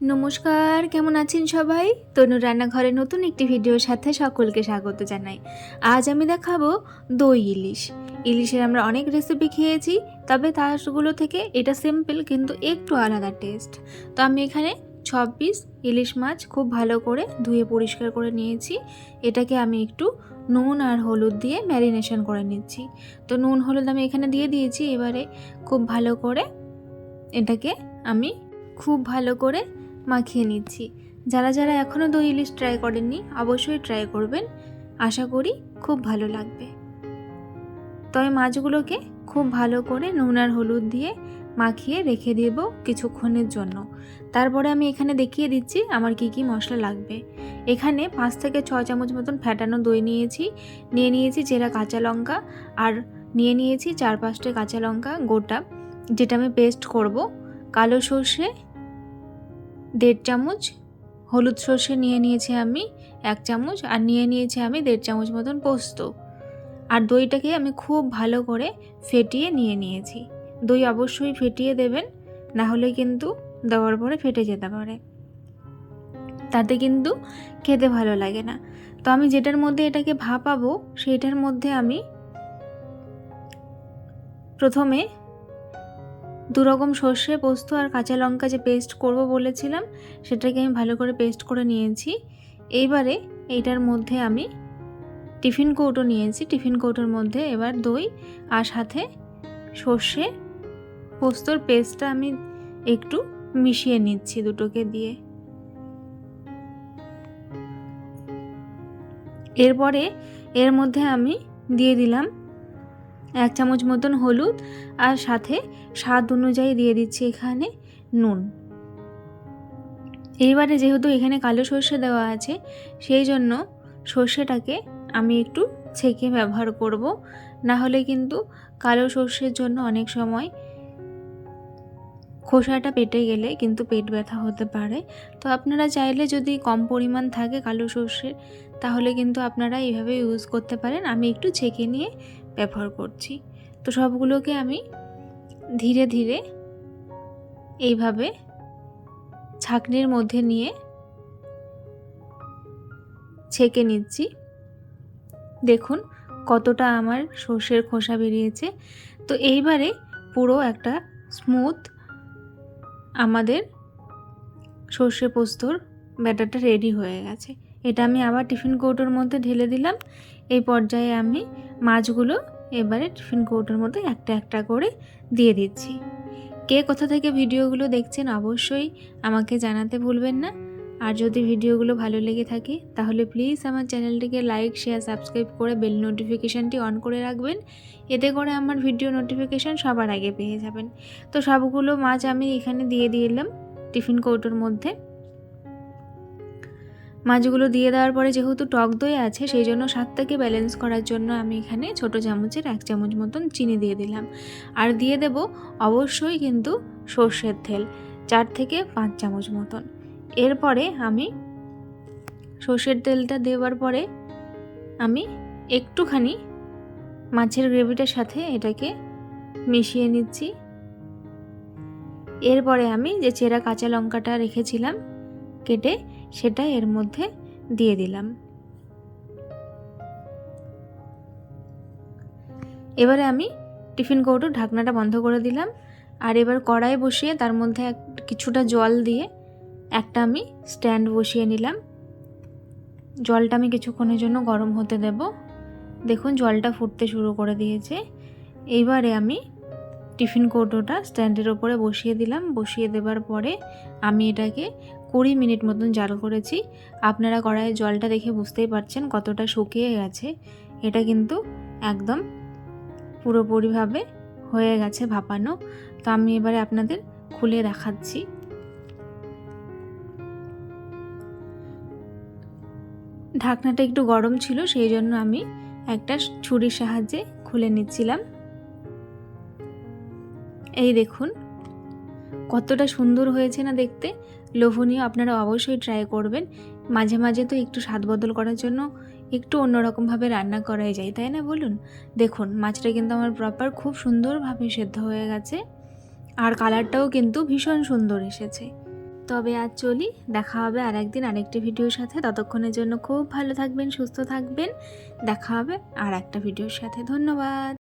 নমস্কার, কেমন আছেন সবাই? তনু রান্নাঘরে নতুন একটি ভিডিওর সাথে সকলকে স্বাগত জানাই। আজ আমি দেখাবো দই ইলিশ। ইলিশের আমরা অনেক রেসিপি খেয়েছি, তবে তারগুলো থেকে এটা সিম্পল কিন্তু একটু আলাদা টেস্ট তো আমি এখানে ছ পিস ইলিশ মাছ খুব ভালো করে ধুয়ে পরিষ্কার করে নিয়েছি। এটাকে আমি একটু নুন আর হলুদ দিয়ে ম্যারিনেশন করে নিচ্ছি। তো নুন, হলুদ আমি এখানে দিয়ে দিয়েছি, এবারে খুব ভালো করে এটাকে আমি খুব ভালো করে মাখিয়ে নিচ্ছি। যারা যারা এখনও দই ইলিশ ট্রাই করেননি, অবশ্যই ট্রাই করবেন। আশা করি খুব ভালো লাগবে। তবে মাছগুলোকে খুব ভালো করে নুন আর হলুদ দিয়ে মাখিয়ে রেখে দেব কিছুক্ষণের জন্য। তারপরে আমি এখানে দেখিয়ে দিচ্ছি আমার কি কি মশলা লাগবে। এখানে পাঁচ থেকে ছ চামচ মতন ফ্যাটানো দই নিয়েছি। নিয়ে নিয়েছি চেরা কাঁচা লঙ্কা আর নিয়ে নিয়েছি চার পাঁচটা কাঁচা লঙ্কা গোটা, যেটা আমি পেস্ট করব। কালো সর্ষে দেড় চামচ হলুদ সর্ষে নিয়ে নিয়েছি আমি, এক চামচ, আর নিয়ে নিয়েছি আমি দেড় চামচ মতন পোস্ত। আর দইটাকে আমি খুব ভালো করে ফেটিয়ে নিয়ে নিয়েছি। দই অবশ্যই ফেটিয়ে দেবেন, না হলে কিন্তু দেওয়ার পরে ফেটে যেতে পারে। তাতে কিন্তু খেতে ভালো লাগে না। তো আমি যেটার মধ্যে এটাকে ভাপাবো, সেইটার মধ্যে আমি প্রথমে দু রকম সর্ষে, পোস্ত আর কাঁচা লঙ্কা যে পেস্ট করব বলেছিলাম, সেটাকে আমি ভালো করে পেস্ট করে নিয়েছি। এইবারে এইটার মধ্যে আমি টিফিন কৌটো নিয়েছি। টিফিন কৌটোর মধ্যে এবার দই আর সাথে সর্ষে, পোস্তর পেস্টটা আমি একটু মিশিয়ে নিচ্ছি দুটোকে দিয়ে। এরপরে এর মধ্যে আমি দিয়ে দিলাম এক চামচ মতন হলুদ আর সাথে স্বাদ অনুযায়ী দিয়ে দিচ্ছি এখানে নুন। এইবারে যেহেতু এখানে কালো সর্ষে দেওয়া আছে, সেই জন্য সর্ষেটাকে আমি একটু ছেঁকে ব্যবহার করব। না হলে কিন্তু কালো সর্ষের জন্য অনেক সময় খোসাটা পেটে গেলে কিন্তু পেট ব্যথা হতে পারে। তো আপনারা চাইলে যদি কম পরিমাণ থাকে কালো সর্ষের তাহলে কিন্তু আপনারা এইভাবে ইউজ করতে পারেন। আমি একটু ছেঁকে নিয়ে ব্যবহার করছি। তো সবগুলোকে আমি ধীরে ধীরে এইভাবে ছাঁকনির মধ্যে নিয়ে ছেঁকে নিচ্ছি। দেখুন কতটা আমার সর্ষের খোসা বেরিয়েছে। তো এইবারে পুরো একটা স্মুথ আমাদের সর্ষে পোস্তর ব্যাটারটা রেডি হয়ে গেছে। এটা আমি আবার টিফিন কৌটোর মধ্যে ঢেলে দিলাম। এই পর্যায়ে আমি মাছগুলো এবারে টিফিন কৌটোর মধ্যে একটা একটা করে দিয়ে দিচ্ছি। কে কোথা থেকে ভিডিওগুলো দেখছেন অবশ্যই আমাকে জানাতে ভুলবেন না। আর যদি ভিডিওগুলো ভালো লেগে থাকে, তাহলে প্লিজ আমার চ্যানেলটিকে লাইক শেয়ার সাবস্ক্রাইব করে বেল নোটিফিকেশানটি অন করে রাখবেন। এতে করে আমার ভিডিও নোটিফিকেশান সবার আগে পেয়ে যাবেন। তো সবগুলো মাছ আমি এখানে দিয়ে দিলাম টিফিন কৌটোর মধ্যে। মাছগুলো দিয়ে দেওয়ার পরে যেহেতু টক দই আছে, সেই জন্য স্বাদটাকে ব্যালেন্স করার জন্য আমি এখানে ছোট চামচের এক চামচ মতন চিনি দিয়ে দিলাম। আর দিয়ে দেব অবশ্যই কিন্তু সর্ষের তেল, চার থেকে পাঁচ চামচ মতন। এরপরে আমি সর্ষের তেলটা দেওয়ার পরে আমি একটুখানি মাছের গ্রেভিটার সাথে এটাকে মিশিয়ে নিচ্ছি। এরপরে আমি যে চেরা কাঁচা লঙ্কাটা রেখেছিলাম কেটে সেটা এর মধ্যে দিয়ে দিলাম। এবারে আমি টিফিন কৌটো ঢাকনাটা বন্ধ করে দিলাম আর এবার কড়াই বসিয়ে তার মধ্যে কিছুটা জল দিয়ে একটা আমি স্ট্যান্ড বসিয়ে নিলাম। জলটা আমি কিছুক্ষণের জন্য গরম হতে দেব। দেখুন জলটা ফুটতে শুরু করে দিয়েছে। এইবারে আমি টিফিন কৌটোটা স্ট্যান্ডের ওপরে বসিয়ে দিলাম। বসিয়ে দেবার পরে আমি এটাকে কুড়ি মিনিট মতন জাল করেছি। আপনারা কড়াইয়ের জলটা দেখে বুঝতেই পারছেন কতটা শুকিয়ে গেছে। এটা কিন্তু একদম পুরোপুরিভাবে হয়ে গেছে ভাপানো। তো আমি এবারে আপনাদের খুলে দেখাচ্ছি। ঢাকনাটা একটু গরম ছিল, সেই জন্য আমি একটা ছুরির সাহায্যে খুলে নিচ্ছিলাম। এই দেখুন, কতটা সুন্দর হয়েছে না দেখতে। লোভনীয় আপনারা অবশ্যই ট্রাই করবেন। মাঝে মাঝে তো একটু স্বাদ বদল করার জন্য একটু অন্যরকমভাবে রান্না করাই যায়, তাই না বলুন? দেখুন, মাছটা কিন্তু আমার প্রপার খুব সুন্দরভাবে সেদ্ধ হয়ে গেছে আর কালারটাও কিন্তু ভীষণ সুন্দর এসেছে। তবে আজ চলি, দেখা হবে আর একদিন আরেকটি ভিডিওর সাথে। ততক্ষণের জন্য খুব ভালো থাকবেন, সুস্থ থাকবেন। দেখা হবে আর একটা ভিডিওর সাথে। ধন্যবাদ।